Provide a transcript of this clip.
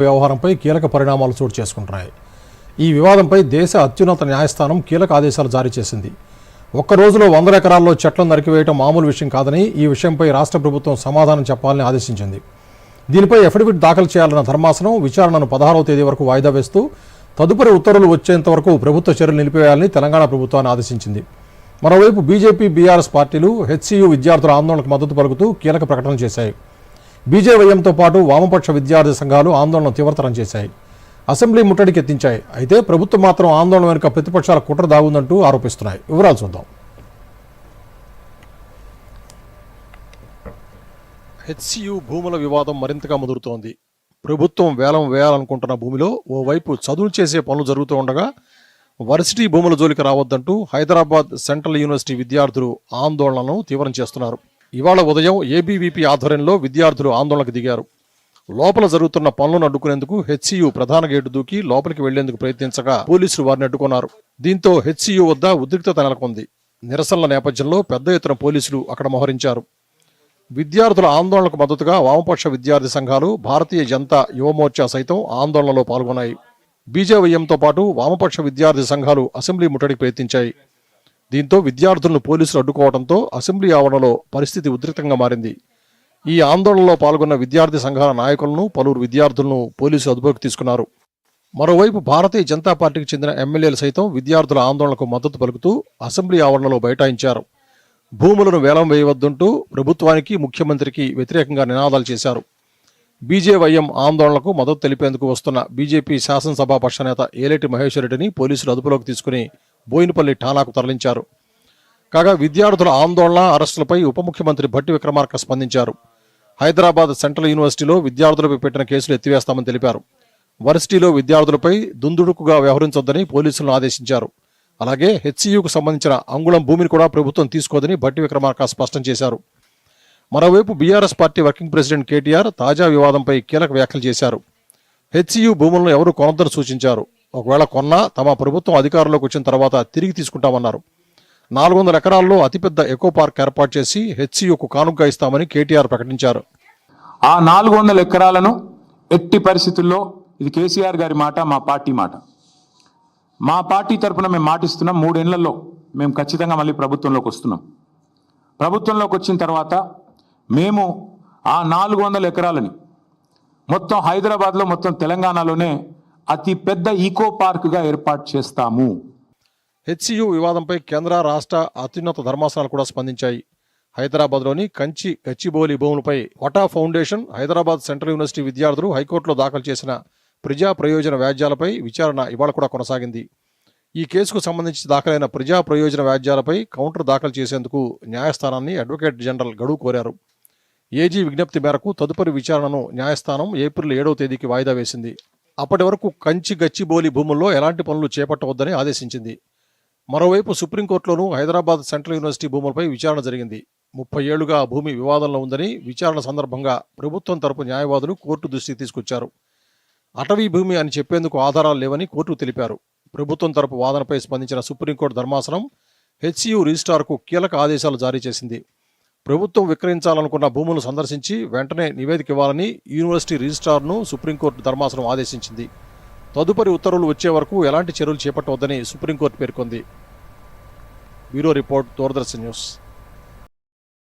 వ్యవహారంపై కీలక పరిణామాలు చోటు చేసుకుంటున్నాయి. ఈ వివాదంపై దేశ అత్యున్నత న్యాయస్థానం కీలక ఆదేశాలు జారీ చేసింది. ఒక్క రోజులో వందల ఎకరాల్లో చెట్లను నరికివేయడం మామూలు విషయం కాదని ఈ విషయంపై రాష్ట్ర ప్రభుత్వం సమాధానం చెప్పాలని ఆదేశించింది. దీనిపై అఫిడవిట్ దాఖలు చేయాలన్న ధర్మాసనం విచారణను పదహారవ తేదీ వరకు వాయిదా వేస్తూ తదుపరి ఉత్తర్వులు వచ్చేంత వరకు ప్రభుత్వ చర్యలు నిలిపివేయాలని తెలంగాణ ప్రభుత్వాన్ని ఆదేశించింది. మరోవైపు బీజేపీ బీఆర్ఎస్ పార్టీలు హెచ్సియు విద్యార్థుల ఆందోళనకు మద్దతు పలుకుతూ కీలక ప్రకటన చేశాయి. బీజేవైఎంతో పాటు వామపక్ష విద్యార్థి సంఘాలు ఆందోళన తీవ్రతరం చేశాయి. అసెంబ్లీ ముట్టడికెత్తించాయి. అయితే ప్రభుత్వం మాత్రం ఆందోళన వెనుక ప్రతిపక్షాల కుట్ర దాగుందంటూ ఆరోపిస్తున్నాయి. వివరాలు చూద్దాం. హెచ్సియు భూముల వివాదం మరింతగా ముదురుతోంది. ప్రభుత్వం వేలం వేయాలనుకుంటున్న భూమిలో ఓవైపు చదువులు చేసే పనులు జరుగుతూ ఉండగా వర్సిటీ భూముల జోలికి రావద్దంటూ హైదరాబాద్ సెంట్రల్ యూనివర్సిటీ విద్యార్థులు ఆందోళనను తీవ్రం చేస్తున్నారు. ఇవాళ ఉదయం ఏబీవీపీ ఆధ్వర్యంలో విద్యార్థులు ఆందోళనకు దిగారు. లోపల జరుగుతున్న పనులను అడ్డుకునేందుకు హెచ్సియు ప్రధాన గేటు దూకి లోపలికి వెళ్ళేందుకు ప్రయత్నించగా పోలీసులు వారిని అడ్డుకున్నారు. దీంతో హెచ్సియు వద్ద ఉద్రిక్తత నెలకొంది. నిరసనల నేపథ్యంలో పెద్ద ఎత్తున పోలీసులు అక్కడ మోహరించారు. విద్యార్థుల ఆందోళనకు మద్దతుగా వామపక్ష విద్యార్థి సంఘాలు భారతీయ జనతా యువమోర్చా సైతం ఆందోళనలో పాల్గొన్నాయి. బీజేవైఎంతో పాటు వామపక్ష విద్యార్థి సంఘాలు అసెంబ్లీ ముట్టడికి ప్రయత్నించాయి. దీంతో విద్యార్థులను పోలీసులు అడ్డుకోవడంతో అసెంబ్లీ ఆవరణలో పరిస్థితి ఉద్రిక్తంగా మారింది. ఈ ఆందోళనలో పాల్గొన్న విద్యార్థి సంఘాల నాయకులను పలువురు విద్యార్థులను పోలీసులు అదుపులోకి తీసుకున్నారు. మరోవైపు భారతీయ జనతా పార్టీకి చెందిన ఎమ్మెల్యేలు సైతం విద్యార్థుల ఆందోళనకు మద్దతు పలుకుతూ అసెంబ్లీ ఆవరణలో బైఠాయించారు. భూములను వేలం వేయవద్దంటూ ప్రభుత్వానికి ముఖ్యమంత్రికి వ్యతిరేకంగా నినాదాలు చేశారు. బీజేవైఎం ఆందోళనకు మద్దతు తెలిపేందుకు వస్తున్న బీజేపీ శాసనసభాపక్ష నేత ఏలేటి మహేశ్వరరెడ్డిని పోలీసులు అదుపులోకి తీసుకుని బోయినపల్లి ఠాణాకు తరలించారు. కాగా విద్యార్థుల ఆందోళన అరెస్టులపై ఉప ముఖ్యమంత్రి భట్టి విక్రమార్క స్పందించారు. హైదరాబాద్ సెంట్రల్ యూనివర్సిటీలో విద్యార్థులపై పెట్టిన కేసులు ఎత్తివేస్తామని తెలిపారు. వర్సిటీలో విద్యార్థులపై దుందుడుకుగా వ్యవహరించొద్దని పోలీసులను ఆదేశించారు. అలాగే హెచ్సియుకు సంబంధించిన అంగుళం భూమిని కూడా ప్రభుత్వం తీసుకోదని భట్టి విక్రమార్క స్పష్టం చేశారు. మరోవైపు BRS party working president KTR తాజా వివాదంపై కీలక వ్యాఖ్యలు చేశారు. హెచ్సియు భూములను ఎవరు కొనొద్దని సూచించారు. ఒకవేళ కొన్నా తమ ప్రభుత్వం అధికారంలోకి వచ్చిన తర్వాత తిరిగి తీసుకుంటామన్నారు. నాలుగు వందల ఎకరాల్లో అతిపెద్ద ఎకో పార్క్ ఏర్పాటు చేసి హెచ్సియుకు కానుగ్గా ఇస్తామని కేటీఆర్ ప్రకటించారు. ఆ నాలుగు వందల ఎకరాలను ఎట్టి పరిస్థితుల్లో ఇది కేసీఆర్ గారి మాట మా పార్టీ మాట. మా పార్టీ తరపున మేము మాటిస్తున్నాం మూడేళ్ళలో మేము ఖచ్చితంగా మళ్ళీ ప్రభుత్వంలోకి వస్తున్నాం. ప్రభుత్వంలోకి వచ్చిన తర్వాత మేము ఆ నాలుగు వందల ఎకరాలని మొత్తం హైదరాబాద్లో మొత్తం తెలంగాణలోనే అతి పెద్ద ఈకో పార్క్గా ఏర్పాటు చేస్తాము. హెచ్సియు వివాదంపై కేంద్ర రాష్ట్ర అత్యున్నత ధర్మాసనాలు కూడా స్పందించాయి. హైదరాబాద్లోని కంచి గచ్చిబౌలి భూములపై Vata foundation Hyderabad central university విద్యార్థులు హైకోర్టులో దాఖలు చేసిన ప్రజా ప్రయోజన వ్యాజ్యాలపై విచారణ ఇవాళ కూడా కొనసాగింది. ఈ కేసుకు సంబంధించి దాఖలైన ప్రజా ప్రయోజన వ్యాజ్యాలపై కౌంటర్ దాఖలు చేసేందుకు న్యాయస్థానాన్ని అడ్వకేట్ జనరల్ గడువు కోరారు. ఏజీ విజ్ఞప్తి మేరకు తదుపరి విచారణను న్యాయస్థానం ఏప్రిల్ ఏడవ తేదీకి వాయిదా వేసింది. అప్పటి వరకు కంచి గచ్చిబోలి భూముల్లో ఎలాంటి పనులు చేపట్టవద్దని ఆదేశించింది. మరోవైపు సుప్రీంకోర్టులోనూ హైదరాబాద్ సెంట్రల్ యూనివర్సిటీ భూములపై విచారణ జరిగింది. ముప్పై ఏళ్ళుగా ఆ భూమి వివాదంలో ఉందని విచారణ సందర్భంగా ప్రభుత్వం తరపు న్యాయవాదులు కోర్టు దృష్టికి తీసుకొచ్చారు. అటవీ భూమి అని చెప్పేందుకు ఆధారాలు లేవని కోర్టు తెలిపారు. ప్రభుత్వం తరపు వాదనపై స్పందించిన సుప్రీంకోర్టు ధర్మాసనం హెచ్సియు రిజిస్ట్రార్కు కీలక ఆదేశాలు జారీ చేసింది. ప్రభుత్వం విక్రయించాలనుకున్న భూములను సందర్శించి వెంటనే నివేదిక ఇవ్వాలని యూనివర్సిటీ రిజిస్ట్రార్ను సుప్రీంకోర్టు ధర్మాసనం ఆదేశించింది. తదుపరి ఉత్తర్వులు వచ్చే వరకు ఎలాంటి చర్యలు చేపట్టవద్దని సుప్రీంకోర్టు పేర్కొంది. Bureau report Doordarshan news.